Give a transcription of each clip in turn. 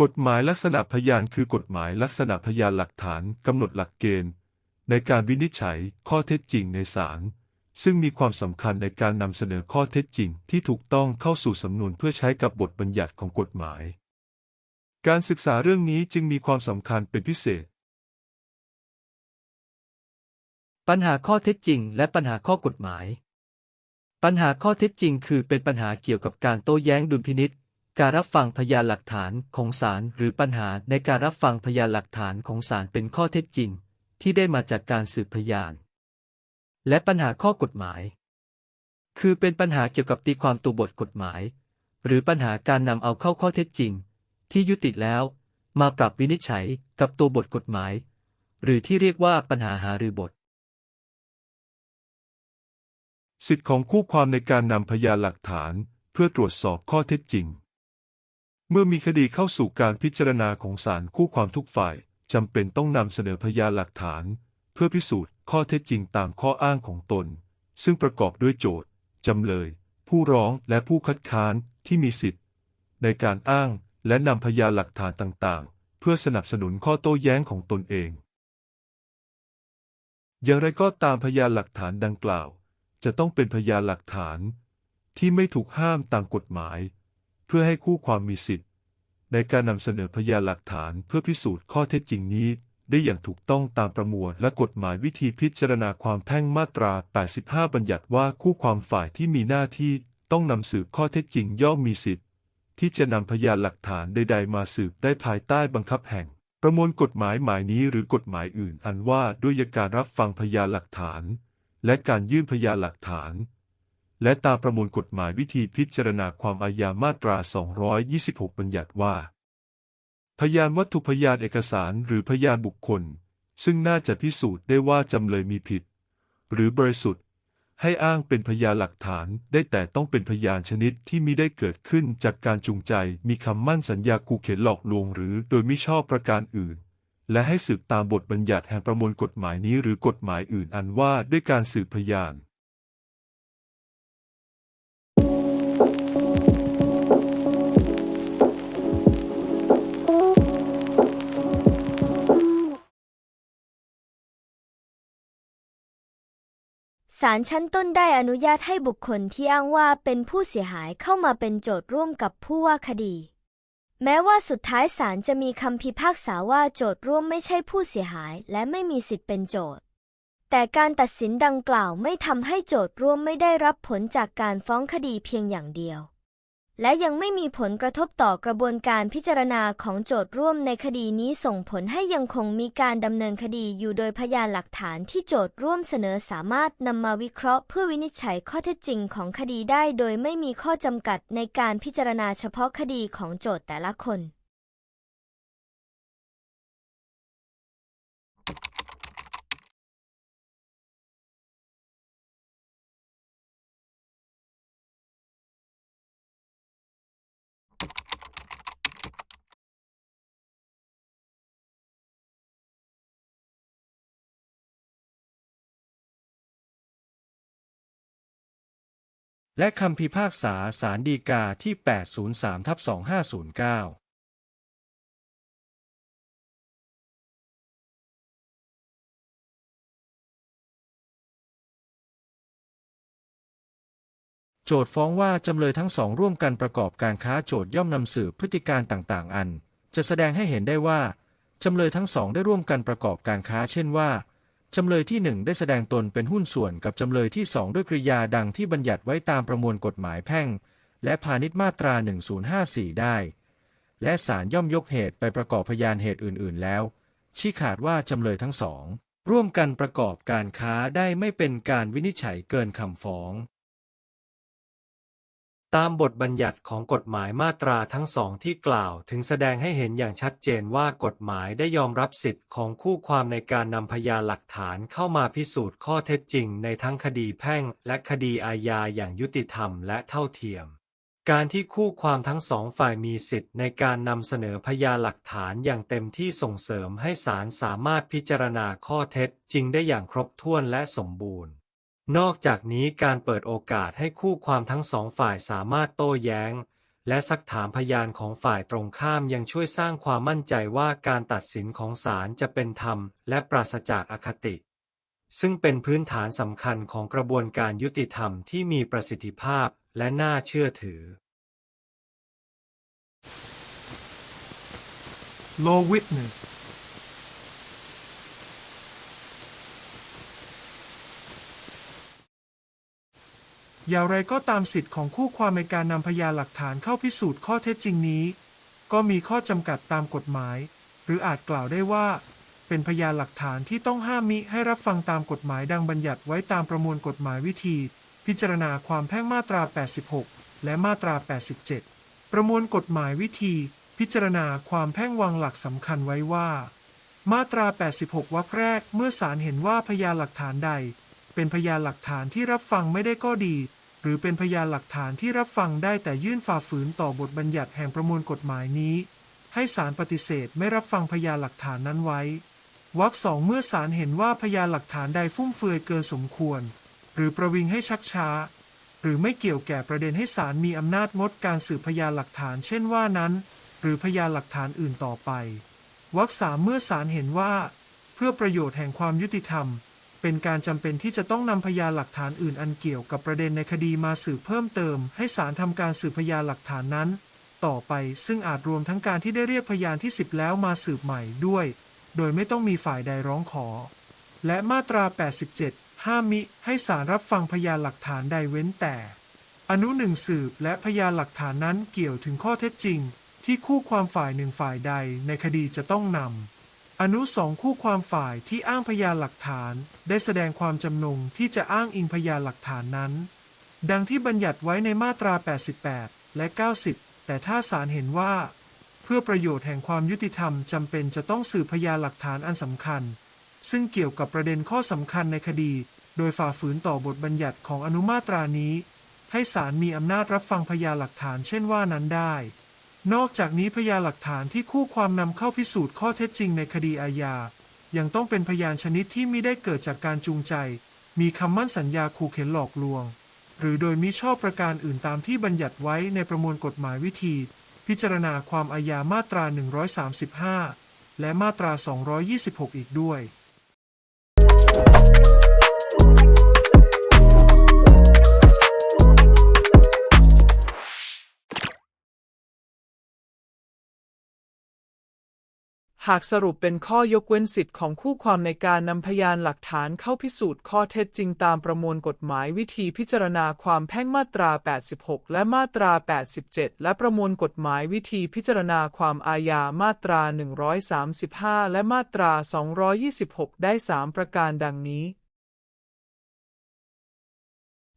กฎหมายลักษณะพยานคือกฎหมายลักษณะพยานหลักฐานกำหนดหลักเกณฑ์ ในการวินิจฉัยข้อเท็จจริงในศาลซึ่งมีความสำคัญในการนำเสนอข้อเท็จจริงที่ถูกต้องเข้าสู่สำนวนเพื่อใช้กับบทบัญญัติของกฎหมาย การศึกษาเรื่องนี้จึงมีความสำคัญเป็นพิเศษ ปัญหาข้อเท็จจริง และปัญหาข้อกฎหมาย ปัญหาข้อเท็จจริง คือเป็นปัญหาเกี่ยวกับการโต้แย้งดุลพินิษ การรับฟังพยานหลักฐานของศาลหรือปัญหาในการรับฟังพยานหลักฐานของศาลเป็นข้อเท็จจริง ที่ได้มาจากการสืบพยาน และปัญหาข้อกฎหมาย คือเป็นปัญหาเกี่ยวกับตีความตัวบทกฎหมาย หรือปัญหาการนำเอาเข้าข้อเท็จจริง ที่ยุติแล้ว มาปรับวินิจฉัยกับตัวบทกฎหมาย หรือที่เรียกว่าปัญหาหารือบท สิทธิของคู่ความในการนำพยานหลักฐาน เพื่อตรวจสอบข้อเท็จจริง เมื่อมีคดีเข้าสู่การพิจารณาของศาลคู่ความทุกฝ่ายจำเป็นต้องนำเสนอพยานหลักฐาน เพื่อพิสูจน์ข้อเท็จจริงตามข้ออ้างของตน ซึ่งประกอบด้วยโจทย์จำเลย ผู้ร้องและผู้คัดค้านที่มีสิทธิ์ ในการอ้างและนำพยานหลักฐานต่างๆ เพื่อสนับสนุนข้อโต้แย้งของตนเอง อย่างไรก็ตามพยานหลักฐานดังกล่าว จะต้องเป็นพยานหลักฐาน ที่ไม่ถูกห้ามตามกฎหมาย พื่อให้คู่ความมีสิทธิ์ ในการนำเสนอพยานหลักฐานเพื่อพิสูจน์ข้อเท็จจริงนี้ ได้อย่างถูกต้องตามประมวลและกฎหมายวิธีพิจารณาความแพ่งมาตรา 85 บัญญัติว่าคู่ความฝ่ายที่มีหน้าที่ต้องนำสืบข้อเท็จจริงย่อมมีสิทธิ์ ที่จะนำพยานหลักฐานใด ๆ มาสืบได้ภายใต้บังคับแห่ง ประมวลกฎหมายหมายนี้หรือกฎหมายอื่น อันว่าด้วยการรับฟังพยานหลักฐาน และการยื่นพยานหลักฐาน และตามประมวลกฎหมายวิธีพิจารณาความอาญามาตรา 226 บัญญัติว่า พยานวัตถุพยานเอกสารหรือพยานบุคคล ซึ่งน่าจะพิสูจน์ได้ว่าจำเลยมีผิด หรือบริสุทธิ์ ให้อ้างเป็นพยานหลักฐานได้แต่ต้องเป็นพยานชนิดที่มิได้เกิดขึ้นจากการจูงใจมีคำมั่นสัญญากูเข็นหลอกลวงหรือโดยมิชอบประการอื่นและให้สืบตามบทบัญญัติแห่งประมวลกฎหมายนี้หรือกฎหมายอื่นอันว่าด้วยการสืบพยาน ศาลชั้นต้นได้อนุญาตให้บุคคลที่อ้างว่าเป็นผู้เสียหายเข้ามาเป็นโจทย์ร่วมกับผู้ว่าคดี แม้ว่าสุดท้ายศาลจะมีคำพิพากษาว่าโจทย์ร่วมไม่ใช่ผู้เสียหายและไม่มีสิทธิ์เป็นโจทย์ แต่การตัดสินดังกล่าวไม่ทำให้โจทย์ร่วมไม่ได้รับผลจากการฟ้องคดีเพียงอย่างเดียว และยังไม่มีผลกระทบต่อกระบวนการพิจารณาของโจทย์ร่วมในคดีนี้ส่งผลให้ยังคงมีการดำเนินคดีอยู่โดยพยานหลักฐานที่โจทย์ร่วมเสนอสามารถนำมาวิเคราะห์เพื่อวินิจฉัยข้อเท็จจริงของคดีได้โดยไม่มีข้อจำกัดในการพิจารณาเฉพาะคดีของโจทย์แต่ละคน และคำพิพากษาศาลฎีกาที่ 803ทับ2509โจทย์ฟ้องว่าจำเลยทั้งสองร่วมกันประกอบการค้าโจทย่อมนำสืบพฤติการต่างๆ อัน จะแสดงให้เห็นได้ว่า จำเลยทั้งสองได้ร่วมกันประกอบการค้า เช่นว่า จำเลยที่หนึ่งได้แสดงตนเป็นหุ้นส่วนกับจำเลยที่สองด้วยกริยาดังที่บัญญัติไว้ตามประมวลกฎหมายแพ่ง และพาณิชย์มาตรา 1054 ได้ และศาลย่อมยกเหตุไปประกอบพยานเหตุอื่น ๆ แล้ว ชี้ขาดว่าจำเลยทั้งสอง ร่วมกันประกอบการค้าได้ไม่เป็นการวินิจฉัยเกินคำฟ้อง ตามบทบัญญัติของกฎหมายมาตราทั้งสองที่กล่าวถึงแสดงให้เห็นอย่างชัดเจนว่ากฎหมายได้ยอมรับสิทธิ์ของคู่ความในการนำพยานหลักฐานเข้ามาพิสูจน์ข้อเท็จจริงในทั้งคดีแพ่งและคดีอาญาอย่างยุติธรรมและเท่าเทียม การที่คู่ความทั้งสองฝ่ายมีสิทธิ์ในการนำเสนอพยานหลักฐานอย่างเต็มที่ส่งเสริมให้ศาลสามารถพิจารณาข้อเท็จจริงได้อย่างครบถ้วนและสมบูรณ์ นอกจากนี้การเปิดโอกาสให้คู่ความทั้งสองฝ่ายสามารถโต้แย้ง และซักถามพยานของฝ่ายตรงข้ามยังช่วยสร้างความมั่นใจว่าการตัดสินของศาลจะเป็นธรรม และปราศจากอคติ ซึ่งเป็นพื้นฐานสำคัญของกระบวนการยุติธรรมที่มีประสิทธิภาพและน่าเชื่อถือ law witness อย่างไรก็ตามสิทธิ์ของคู่ความในการนำพยานหลักฐานเข้าพิสูจน์ข้อเท็จจริงนี้ ก็มีข้อจำกัดตามกฎหมาย หรืออาจกล่าวได้ว่า เป็นพยานหลักฐานที่ต้องห้ามมิให้รับฟังตามกฎหมายดังบัญญัติไว้ตามประมวลกฎหมายวิธี พิจารณาความแพ่งมาตรา 86 และมาตรา 87 ประมวลกฎหมายวิธี พิจารณาความแพ่งวางหลักสำคัญไว้ว่า มาตรา 86 วรรคแรกเมื่อศาลเห็นว่าพยานหลักฐานใด เป็นพยานหลักฐานที่รับฟังไม่ได้ก็ดี หรือเป็นพยานหลักฐานที่รับฟังได้แต่ยื่นฝ่าฝืนต่อบทบัญญัติแห่งประมวลกฎหมายนี้ ให้ศาลปฏิเสธไม่รับฟังพยานหลักฐานนั้นไว้วรรคสองเมื่อศาลเห็นว่าพยานหลักฐานใดฟุ่มเฟือยเกินสมควร หรือประวิงให้ชักช้า หรือไม่เกี่ยวแก่ประเด็นให้ศาลมีอำนาจงดการสืบพยานหลักฐานเช่นว่านั้น หรือพยานหลักฐานอื่นต่อไปวรรคสามเมื่อศาลเห็นว่า เพื่อประโยชน์แห่งความยุติธรรม เป็นการจำเป็นที่จะต้องนำพยานหลักฐานอื่นอันเกี่ยวกับประเด็นในคดีมาสืบเพิ่มเติม ให้ศาลทำการสืบพยานหลักฐานนั้น ต่อไปซึ่งอาจรวมทั้งการที่ได้เรียกพยานที่10แล้วมาสืบใหม่ด้วย โดยไม่ต้องมีฝ่ายใดร้องขอ และมาตรา 87 ห้ามมิให้ศาลรับฟังพยานหลักฐานใดเว้นแต่ อนุหนึ่งสืบและพยานหลักฐานนั้นเกี่ยวถึงข้อเท็จจริง ที่คู่ความฝ่ายหนึ่งฝ่ายใดในคดีจะต้องนำ อนุสองคู่ความฝ่ายที่อ้างพยานหลักฐาน ได้แสดงความจำนงที่จะอ้างอิงพยานหลักฐานนั้น ดังที่บัญญัติไว้ในมาตรา 88 และ 90 แต่ถ้าศาลเห็นว่า เพื่อประโยชน์แห่งความยุติธรรมจำเป็นจะต้องสืบพยานหลักฐานอันสำคัญ ซึ่งเกี่ยวกับประเด็นข้อสำคัญในคดี โดยฝ่าฝืนต่อบทบัญญัติของอนุมาตรานี้ ให้ศาลมีอำนาจรับฟังพยานหลักฐานเช่นว่านั้นได้ นอกจากนี้พยานหลักฐานที่คู่ความนำเข้าพิสูจน์ข้อเท็จจริงในคดีอาญา ยังต้องเป็นพยานชนิดที่มิได้เกิดจากการจูงใจ มีคำมั่นสัญญาขู่เข็นหลอกลวง หรือโดยมิชอบประการอื่นตามที่บัญญัติไว้ในประมวลกฎหมายวิธี พิจารณาความอาญามาตรา 135 และมาตรา 226 อีกด้วย หากสรุปเป็นข้อยกเว้นสิทธิ์ของคู่ความในการนำพยานหลักฐานเข้าพิสูจน์ข้อเท็จจริงตามประมวลกฎหมายวิธีพิจารณาความแพ่งมาตรา 86 และมาตรา 87 และประมวลกฎหมายวิธีพิจารณาความอาญามาตรา 135 และมาตรา 226 ได้ 3 ประการดังนี้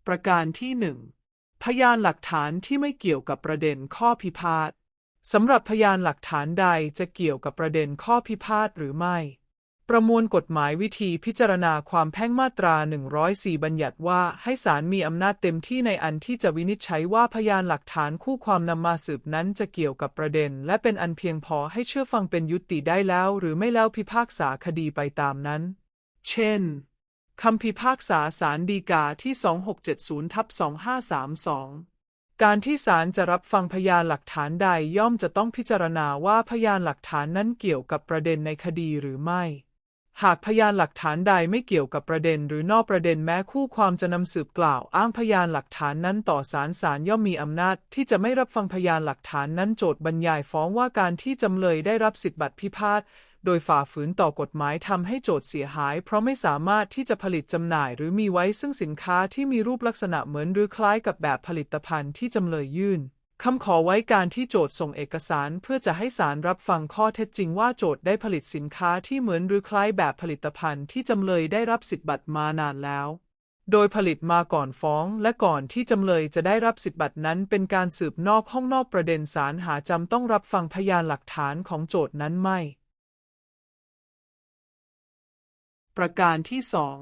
ประการที่ 1 พยานหลักฐานที่ไม่เกี่ยวกับประเด็นข้อพิพาท สำหรับพยานหลักฐานใดจะเกี่ยวกับประเด็นข้อพิพาทหรือไม่ ประมวลกฎหมายวิธีพิจารณาความแพ่งมาตรา 104 บัญญัติว่าให้ศาลมีอำนาจเต็มที่ในอันที่จะวินิจฉัยว่าพยานหลักฐานคู่ความนำมาสืบนั้นจะเกี่ยวกับประเด็น และเป็นอันเพียงพอให้เชื่อฟังเป็นยุติได้แล้ว หรือไม่แล้วพิพากษาคดีไปตามนั้น เช่นคำพิพากษาศาลฎีกาที่ 2670ทับ2532 การที่ศาลจะรับฟังพยานหลักฐานใดย่อมจะต้องพิจารณาว่าพยานหลักฐานนั้นเกี่ยวกับประเด็นในคดีหรือไม่ หากพยานหลักฐานใดไม่เกี่ยวกับประเด็นหรือนอกประเด็นแม้คู่ความจะนำสืบกล่าว อ้างพยานหลักฐานนั้นต่อศาลศาลย่อมมีอำนาจ ที่จะไม่รับฟังพยานหลักฐานนั้นโจทย์บรรยายฟ้องว่าการที่จำเลยได้รับสิทธิบัตรพิพาท โดยฝ่าฝืนต่อกฎหมายทำให้โจทย์เสียหาย เพราะไม่สามารถที่จะผลิตจำหน่าย หรือมีไว้ซึ่งสินค้าที่มีรูปลักษณะเหมือนหรือคล้ายกับแบบผลิตภัณฑ์ที่จำเลยยื่นคำขอไว้การที่โจทย์ส่งเอกสารเพื่อจะให้ศาลรับฟังข้อเท็จจริงว่าโจทย์ได้ผลิตสินค้าที่เหมือนหรือคล้ายแบบผลิตภัณฑ์ที่จำเลยได้รับสิทธิบัตรมานานแล้ว โดยผลิตมาก่อนฟ้องและก่อนที่จำเลยจะได้รับสิทธิบัตรนั้น เป็นการสืบนอกห้องนอกประเด็นศาลหาจำต้องรับฟังพยานหลักฐานของโจทย์นั้นไม่ ประการที่สอง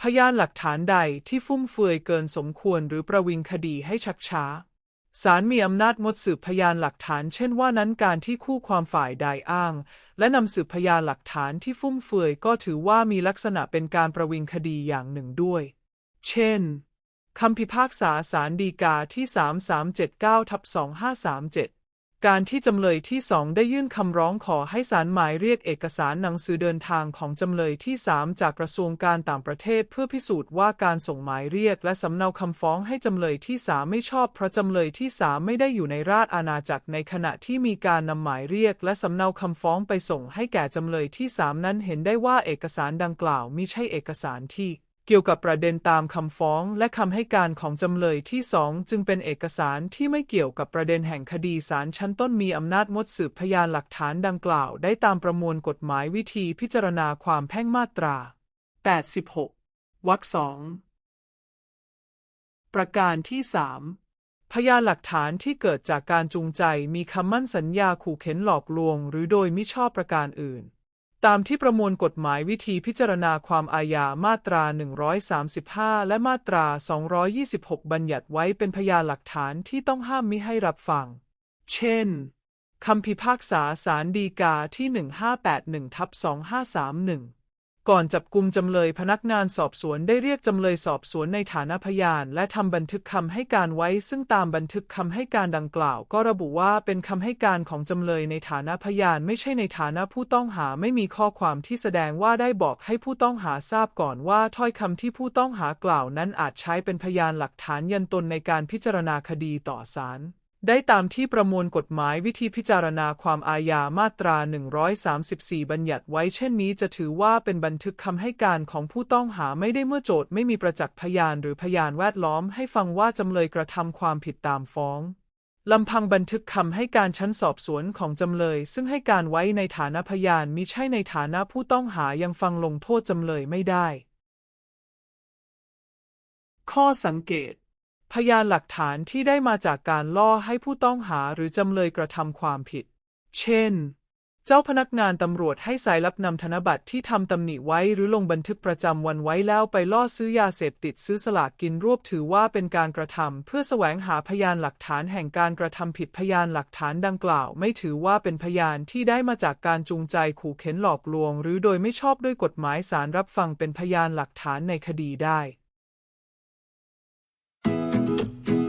พยานหลักฐานใดที่ฟุ่มเฟือยเกินสมควรหรือประวิงคดีให้ชักช้าศาลมีอำนาจงดสืบพยานหลักฐาน เช่นว่านั้นการที่คู่ความฝ่ายใดอ้าง และนำสืบพยานหลักฐานที่ฟุ่มเฟือยก็ถือว่ามีลักษณะเป็นการประวิงคดีอย่างหนึ่งด้วย เช่นคำพิพากษาศาลฎีกาที่ 3379ทับ2537 การที่จำเลยที่สองได้ยื่นคำร้องขอให้ศาลหมายเรียกเอกสารหนังสือเดินทางของจำเลยที่สามจากกระทรวงการต่างประเทศเพื่อพิสูจน์ว่าการส่งหมายเรียกและสำเนาคำฟ้องให้จำเลยที่สามไม่ชอบเพราะจำเลยที่สามไม่ได้อยู่ในราชอาณาจักรในขณะที่มีการนำหมายเรียกและสำเนาคำฟ้องไปส่งให้แก่จำเลยที่สามนั้นเห็นได้ว่าเอกสารดังกล่าวมิใช่เอกสารที่ เกี่ยวกับประเด็นตามคำฟ้องและคำให้การของจำเลยที่สองจึงเป็นเอกสารที่ไม่เกี่ยวกับประเด็นแห่งคดีศาลชั้นต้นมีอำนาจงดสืบพยานหลักฐานดังกล่าวได้ตามประมวลกฎหมายวิธีพิจารณาความแพ่งมาตรา 86 วรรคสองประการที่3พยานหลักฐานที่เกิดจากการจูงใจมีคำมั่นสัญญาขู่เข็นหลอกลวง หรือโดยมิชอบประการอื่น ตามที่ประมวลกฎหมายวิธีพิจารณาความอาญามาตรา 135 และมาตรา 226 บัญญัติไว้เป็นพยานหลักฐานที่ต้องห้ามมิให้รับฟัง เช่น คำพิพากษาศาลฎีกาที่ 1581ทับ2531 ก่อนจับกลุ่มจำเลยพนักงานสอบสวนได้เรียกจำเลยสอบสวนในฐานะพยาน และทำบันทึกคำให้การไว้ ซึ่งตามบันทึกคำให้การดังกล่าว ก็ระบุว่าเป็นคำให้การของจำเลยในฐานะพยานไม่ใช่ในฐานะผู้ต้องหาไม่มีข้อความที่แสดงว่าได้บอกให้ผู้ต้องหาทราบก่อนว่าถ้อยคำที่ผู้ต้องหากล่าวนั้นอาจใช้เป็นพยานหลักฐานยันตนในการพิจารณาคดีต่อศาล ได้ตามที่ประมวลกฎหมายวิธีพิจารณาความอาญามาตรา 134 บัญญัติไว้เช่นนี้จะถือว่าเป็นบันทึกคำให้การของผู้ต้องหาไม่ได้เมื่อโจทย์ไม่มีประจักษ์พยานหรือพยานแวดล้อมให้ฟังว่าจำเลยกระทำความผิดตามฟ้องลำพังบันทึกคำให้การชั้นสอบสวนของจำเลย ซึ่งให้การไว้ในฐานะพยานมิใช่ในฐานะผู้ต้องหายังฟังลงโทษจำเลยไม่ได้ ข้อสังเกต พยานหลักฐานที่ได้มาจากการล่อให้ผู้ต้องหาหรือจำเลยกระทำความผิด เช่น เจ้าพนักงานตำรวจให้สายลับนำธนบัตรที่ทำตำหนิไว้หรือลงบันทึกประจำวันไว้แล้วไปล่อซื้อยาเสพติดซื้อสลากกินรวบถือว่าเป็นการกระทำเพื่อแสวงหาพยานหลักฐานแห่งการกระทำผิดพยานหลักฐานดังกล่าว ไม่ถือว่าเป็นพยานที่ได้มาจากการจูงใจขู่เข็นหลอกลวง หรือโดยไม่ชอบด้วยกฎหมายสารรับฟังเป็นพยานหลักฐานในคดีได้ Thank you.